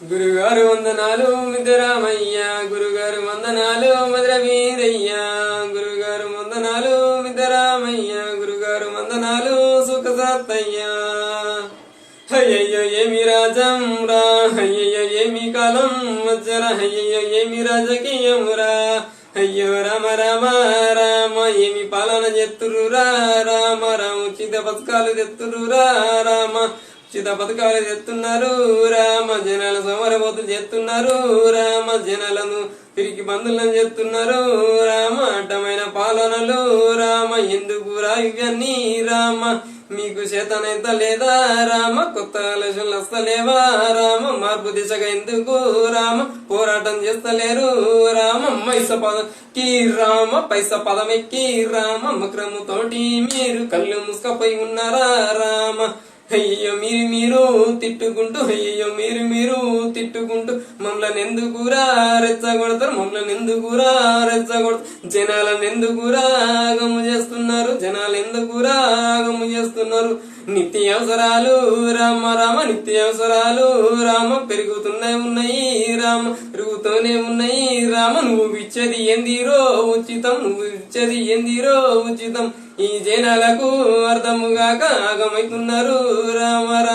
గురుగారు వందనాలు మిద్దరామయ్య గురుగారు వందనాలు మధుర వీరయ్య గురుగారు వందనాలు మిద్దరామయ్య గురుగారు వందనాలు సుఖ సాత్తయ్య అయ్యయ్యో ఏమి రాజం రా అయ్యయ్యో ఏమి కాలం వచ్చరా? అయ్యయ్యో ఏమి రాజకీయమురా? అయ్యో రామ రామ రామ ఏమి పాలన చెత్తురు రామ రామ ఉచిత పథకాలు తెత్తురురా? రామ ఉచిత పథకాలు తెస్తున్నారు రామ జనాల సమరబోతులు చేస్తున్నారు రామ జనాలను తిరిగి బంధువులను చేస్తున్నారు రామ అడ్డమైన పాలనలు రామ ఎందుకు రా ఇవన్నీ రామ మీకు చేతనైత లేదా రామ కొత్త ఆలోచనలు వస్తలేవా రామ మార్పు దిశగా ఎందుకు రామ పోరాటం చేస్తలేరు రామ మైస పదకి రామ పైస పదమెక్కి రామ మక్రముతోటి మీరు కళ్ళు ముసుకపోయి ఉన్నారా రామ అయ్యో మీరు మీరు తిట్టుకుంటూ అయ్యో మీరు మీరు తిట్టుకుంటూ మమ్మల్ని ఎందుకురా రెచ్చగొడతారు? మమ్మల్ని ఎందుకురా రెచ్చగొడతారు? జనాలను ఎందుకురా ఆగము చేస్తున్నారు? జనాలు ఎందుకురా ఆగము చేస్తున్నారు? నిత్య అవసరాలు రామ రామ నిత్య అవసరాలు రామ పెరుగుతూనే ఉన్నాయి రామ పెరుగుతూనే ఉన్నాయి రామ నువ్వు ఇచ్చేది ఏందిరో ఉచితం నువ్వు ఇచ్చేది ఏందిరో ఉచితం. ఈ జనాలకు అర్థముగాక ఆగమైతున్నారు రామ రామ